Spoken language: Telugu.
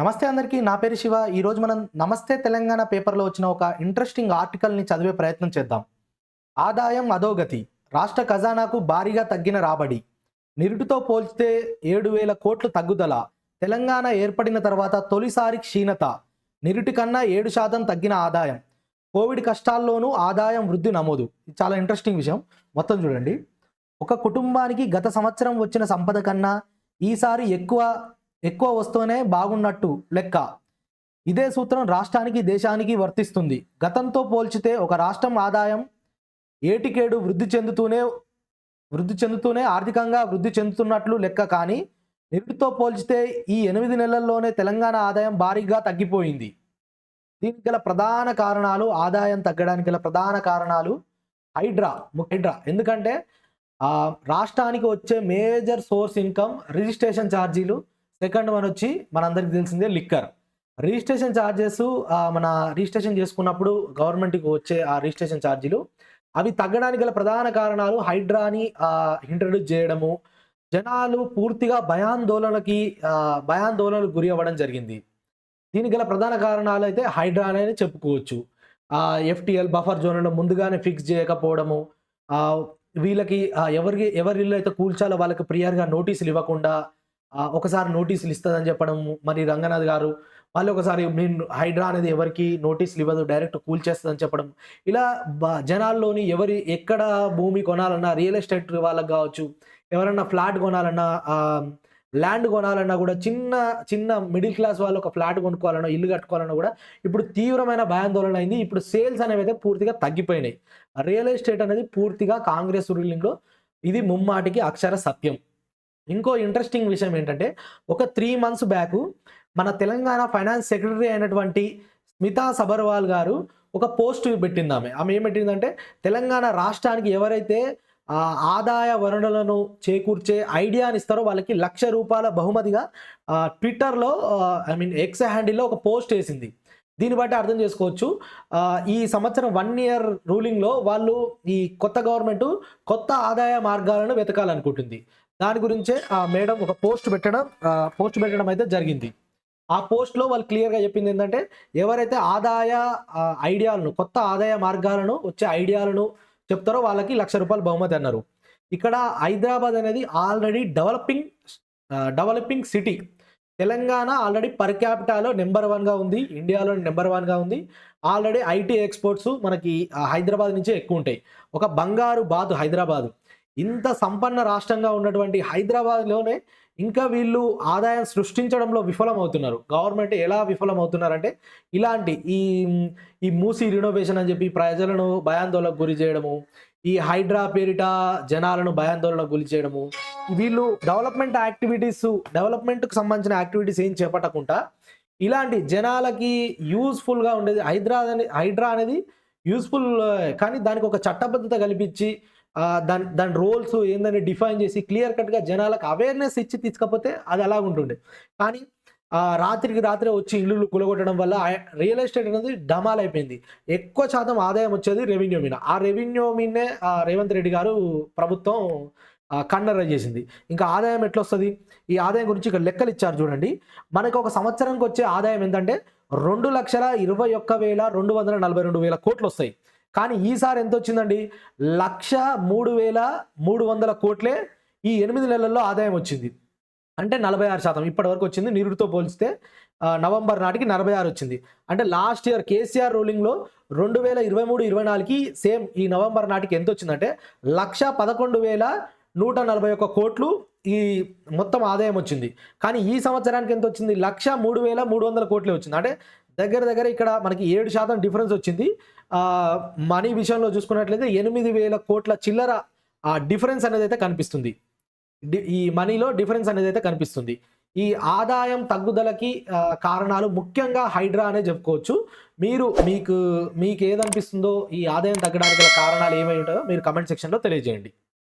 నమస్తే అందరికీ నా పేరు శివ. ఈరోజు మనం నమస్తే తెలంగాణ పేపర్లో వచ్చిన ఒక ఇంట్రెస్టింగ్ ఆర్టికల్ని చదివే ప్రయత్నం చేద్దాం. ఆదాయం అధోగతి. రాష్ట్ర ఖజానాకు భారీగా తగ్గిన రాబడి. నిరుటితో పోల్చితే ఏడు వేల కోట్లు తగ్గుదల. తెలంగాణ ఏర్పడిన తర్వాత తొలిసారి క్షీణత. నిరుటి కన్నా ఏడు శాతం తగ్గిన ఆదాయం. కోవిడ్ కష్టాల్లోనూ ఆదాయం వృద్ధి నమోదు. ఇది చాలా ఇంట్రెస్టింగ్ విషయం. మొత్తం చూడండి. ఒక కుటుంబానికి గత సంవత్సరం వచ్చిన సంపద కన్నా ఈసారి ఎక్కువ ఎక్కువ వస్తూనే బాగున్నట్టు లెక్క. ఇదే సూత్రం రాష్ట్రానికి దేశానికి వర్తిస్తుంది. గతంతో పోల్చితే ఒక రాష్ట్రం ఆదాయం ఏటికేడు వృద్ధి చెందుతూనే వృద్ధి చెందుతూనే ఆర్థికంగా వృద్ధి చెందుతున్నట్లు లెక్క కానీ నిరుడితో పోల్చితే ఈ ఎనిమిది నెలల్లోనే తెలంగాణ ఆదాయం భారీగా తగ్గిపోయింది. దీనికి గల ప్రధాన కారణాలు ఆదాయం తగ్గడానికి గల ప్రధాన కారణాలు హైడ్రా హైడ్రా. ఎందుకంటే రాష్ట్రానికి వచ్చే మేజర్ సోర్స్ ఇన్కమ్ రిజిస్ట్రేషన్ ఛార్జీలు సెకండ్ వన్ వచ్చి మనందరికి తెలిసిందే లిక్కర్. రిజిస్ట్రేషన్ ఛార్జెస్ మన రిజిస్ట్రేషన్ చేసుకున్నప్పుడు గవర్నమెంట్కి వచ్చే ఆ రిజిస్ట్రేషన్ ఛార్జీలు అవి తగ్గడానికి గల ప్రధాన కారణాలు హైడ్రాని ఇంట్రడ్యూస్ చేయడము జనాలు పూర్తిగా భయాందోళనకి భయాందోళనకు గురి అవ్వడం జరిగింది. దీనికి గల ప్రధాన కారణాలు అయితే హైడ్రా అనేది చెప్పుకోవచ్చు. ఎఫ్టిఎల్ బఫర్ జోన్లను ముందుగానే ఫిక్స్ చేయకపోవడము వీళ్ళకి ఎవరికి ఎవరి ఇల్లు అయితే కూల్చాలో వాళ్ళకి ప్రియర్గా నోటీసులు ఇవ్వకుండా ఒకసారి నోటీసులు ఇస్తుందని చెప్పడం మరి రంగనాథ్ గారు మళ్ళీ ఒకసారి నేను హైడ్రా అనేది ఎవరికి నోటీసులు ఇవ్వదు డైరెక్ట్ కూల్ చేస్తుందని చెప్పడం. ఇలా బ- జనాల్లోని ఎవరి ఎక్కడ భూమి కొనాలన్నా రియల్ ఎస్టేట్ వాళ్ళకి కావచ్చు ఎవరన్నా ఫ్లాట్ కొనాలన్నా ల్యాండ్ కొనాలన్నా కూడా చిన్న చిన్న మిడిల్ క్లాస్ వాళ్ళు ఒక ఫ్లాట్ కొనుక్కోవాలన్నా ఇల్లు కట్టుకోవాలన్నా కూడా ఇప్పుడు తీవ్రమైన భయాందోళన అయింది. ఇప్పుడు సేల్స్ అనేవి అయితే పూర్తిగా తగ్గిపోయినాయి. రియల్ ఎస్టేట్ అనేది పూర్తిగా కాంగ్రెస్ రూలింగ్లో ఇది ముమ్మాటికి అక్షర సత్యం. ఇంకో ఇంట్రెస్టింగ్ విషయం ఏంటంటే ఒక త్రీ మంత్స్ బ్యాక్ మన తెలంగాణ ఫైనాన్స్ సెక్రటరీ అయినటువంటి స్మితా సబర్వాల్ గారు ఒక పోస్ట్ పెట్టింది ఆమె. ఆమె ఏం పెట్టిందంటే తెలంగాణ రాష్ట్రానికి ఎవరైతే ఆదాయ వనరులను చేకూర్చే ఐడియాని ఇస్తారో వాళ్ళకి లక్ష రూపాయల బహుమతిగా ట్విట్టర్లో ఐ మీన్ ఎక్స్ హ్యాండిల్లో ఒక పోస్ట్ వేసింది. దీన్ని బట్టి అర్థం చేసుకోవచ్చు. ఈ సంవత్సరం వన్ ఇయర్ రూలింగ్లో వాళ్ళు ఈ కొత్త గవర్నమెంట్ కొత్త ఆదాయ మార్గాలను వెతకాలనుకుంటుంది. దాని గురించే ఆ మేడం ఒక పోస్ట్ పెట్టడం పోస్ట్ పెట్టడం అయితే జరిగింది. ఆ పోస్ట్లో వాళ్ళు క్లియర్గా చెప్పింది ఏంటంటే ఎవరైతే ఆదాయ ఐడియాలను కొత్త ఆదాయ మార్గాలను వచ్చే ఐడియాలను చెప్తారో వాళ్ళకి లక్ష రూపాయలు బహుమతి అన్నారు. ఇక్కడ హైదరాబాద్ అనేది already developing developing city. Telangana already per క్యాపిటాలో number వన్గా ఉంది ఇండియాలో నెంబర్ వన్గా ఉంది. ఆల్రెడీ ఐటీ ఎక్స్పోర్ట్స్ మనకి హైదరాబాద్ నుంచే ఎక్కువ ఉంటాయి. ఒక బంగారు బాతు హైదరాబాద్. ఇంత సంపన్న రాష్ట్రంగా ఉన్నటువంటి హైదరాబాద్లోనే ఇంకా వీళ్ళు ఆదాయం సృష్టించడంలో విఫలమవుతున్నారు. గవర్నమెంట్ ఎలా విఫలమవుతున్నారంటే ఇలాంటి ఈ ఈ మూసి రినోవేషన్ అని చెప్పి ప్రజలను భయాందోళనకు గురి చేయడము ఈ హైడ్రా పేరిట జనాలను భయాందోళనకు గురి చేయడము వీళ్ళు డెవలప్మెంట్ యాక్టివిటీస్ డెవలప్మెంట్కి సంబంధించిన యాక్టివిటీస్ ఏం చేపట్టకుండా ఇలాంటి జనాలకి యూస్ఫుల్గా ఉండేది. హైదరా అనేది హైడ్రా అనేది యూస్ఫుల్ కానీ దానికి ఒక చట్టబద్ధత కల్పించి దాని దాని రోల్స్ ఏందని డిఫైన్ చేసి క్లియర్ కట్గా జనాలకు అవేర్నెస్ ఇచ్చి తీసుకపోతే అది అలా ఉంటుండే. కానీ రాత్రికి రాత్రే వచ్చి ఇల్లు కులగొట్టడం వల్ల రియల్ ఎస్టేట్ అనేది డమాల్ అయిపోయింది. ఎక్కువ శాతం ఆదాయం వచ్చేది రెవెన్యూ మీద. ఆ రెవెన్యూ మీదనే రేవంత్ రెడ్డి గారు ప్రభుత్వం కన్నర చేసింది. ఇంకా ఆదాయం ఎట్లా వస్తుంది ఈ ఆదాయం గురించి ఇక్కడ లెక్కలు ఇచ్చారు చూడండి. మనకు ఒక సంవత్సరానికి వచ్చే ఆదాయం ఏంటంటే రెండు లక్షల ఇరవై ఒక్క వేల రెండు వందల నలభై రెండు వేల కోట్లు వస్తాయి. కానీ ఈసారి ఎంత వచ్చిందండి లక్ష మూడు వేల మూడు వందల కోట్లే ఈ ఎనిమిది నెలల్లో ఆదాయం వచ్చింది. అంటే నలభై ఆరు శాతం ఇప్పటి వరకు వచ్చింది. నిరుడితో పోల్చితే నవంబర్ నాటికి నలభై ఆరు వచ్చింది. అంటే లాస్ట్ ఇయర్ కేసీఆర్ రూలింగ్లో రెండు వేల ఇరవై మూడు ఇరవై నాలుగుకి సేమ్ ఈ నవంబర్ నాటికి ఎంత వచ్చిందంటే లక్ష పదకొండు వేల నూట నలభై ఒక్క కోట్లు ఈ మొత్తం ఆదాయం వచ్చింది. కానీ ఈ సంవత్సరానికి ఎంత వచ్చింది లక్ష మూడు వేల మూడు వందల కోట్లే వచ్చింది. అంటే దగ్గర దగ్గర ఇక్కడ మనకి ఏడు శాతం డిఫరెన్స్ వచ్చింది. మనీ విషయంలో చూసుకున్నట్లయితే ఎనిమిది వేల కోట్ల చిల్లర ఆ డిఫరెన్స్ అనేది అయితే కనిపిస్తుంది ఈ మనీలో డిఫరెన్స్ అనేది అయితే కనిపిస్తుంది. ఈ ఆదాయం తగ్గుదలకి కారణాలు ముఖ్యంగా హైడ్రా అనే చెప్పుకోవచ్చు. మీరు మీకు మీకు ఏదనిపిస్తుందో ఈ ఆదాయం తగ్గడానికి గల కారణాలు ఏమై ఉంటాయో మీరు కమెంట్ సెక్షన్లో తెలియజేయండి.